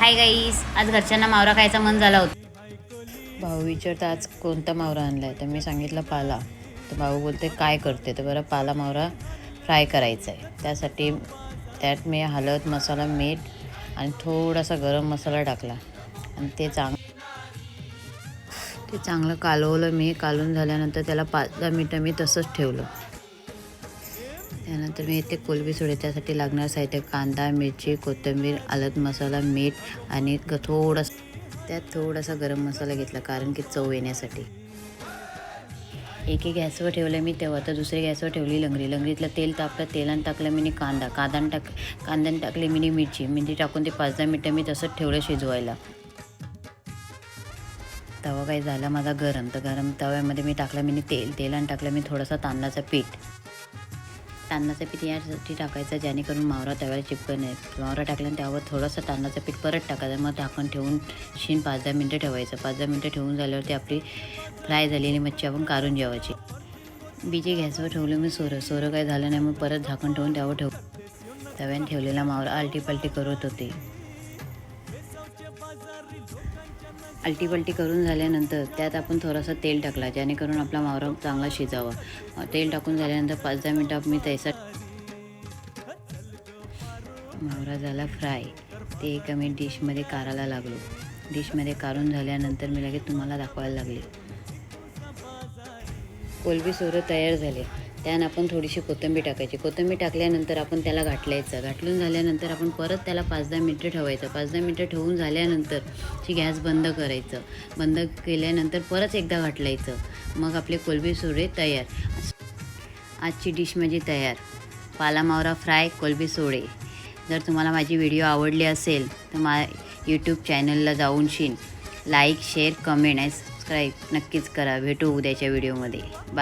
Hi guys आज घरच्यांना मावरा खायचा मन झाला होता. भाऊ विचारतं आज कोणता मावरा आणलाय? तर मी सांगितलं पाला. तर भाऊ बोलते काय करते? तर बरं पाला मावरा फ्राय करायचा आहे त्यासाठी त्यात मी हळद मसाला मीठ आणि थोडासा गरम मसाला टाकला. आणि ते चांग ते चांगलं कालवलं मी. कालून झाल्यानंतर त्याला पाच दहा मिनटं मी तसंच ठेवलं. त्यानंतर मी इथे कोलबी सोडे त्यासाठी लागणार साहित्य कांदा मिरची कोथिंबीर आलत मसाला मीठ आणि ग- थोडंसं त्यात थोडासा गरम मसाला घेतला कारण की चव येण्यासाठी. एके गॅसवर ठेवलं मी तेव्हा तर दुसऱ्या गॅसवर ठेवली लंगरी लंगरीतलं तेल तापलं तेलानं टाकलं मी कांदा. कांदा टाक कांद्यानं टाकली मी मिरची. मिरची टाकून ते पाच दहा मिनटं मी तसंच ठेवलं शिजवायला. तवा काही झाला माझा गरम. तर गरम तव्यामध्ये मी टाकलं मी तेल. तेलानं टाकलं मी थोडासा तांदळाचं पीठ. तांदळाचं पीठ यासाठी टाकायचं जेणेकरून मावरा तव्याला चिपकन आहे मावरा टाकल्यानं त्यावर थोडंसं तांदळाचं पीठ परत टाकायचं. मग झाकण ठेवून शीन पाच दहा मिनटं ठेवायचं. पाच दहा मिनटं ठेवून झाल्यावरती आपली फ्राय झालेली मच्छी आपण काढून जेवायची. बीजे गॅसवर ठेवलं मी सोरं. सोरं काय झालं नाही मग परत झाकण ठेवून त्यावर ठेव तव्याने ठेवलेला मावरा आलटी पालटी करत होते. अलटीपलटी करून झाल्यानंतर त्यात आपण थोडासा तेल टाकला जेणेकरून आपला मावरा चांगला शिजावा. तेल टाकून झाल्यानंतर पाच दहा मिनटं मी त्याचा मावरा झाला फ्राय. ते एका मी डिशमध्ये कारायला लागलो. डिशमध्ये काढून झाल्यानंतर मी लगेच तुम्हाला दाखवायला लागले. कोलबी सोरं तयार झाले. त्यानं आपण थोडीशी कोथिंबीर टाकायची. कोथिंबीर टाकल्यानंतर आपण त्याला घाटलायचं घाटलून झाल्यानंतर आपण परत त्याला पाच दहा मिनटं ठेवायचं. पाच दहा मिनटं ठेवून झाल्यानंतर ची गॅस बंद करायचं. बंद केल्यानंतर परत एकदा घाटलायचं मग आपले कोलबी सोरे तयार. आजची डिश म्हणजे तयार. पाला मावरा फ्राय कोलबी सोडे. जर तुम्हाला माझी व्हिडिओ आवडली असेल तर मा यूट्यूब चॅनलला जाऊन शिन. लाईक शेअर कमेंट आणि सबस्क्राईब नक्कीच करा. भेटू उद्याच्या व्हिडिओमध्ये. बाय.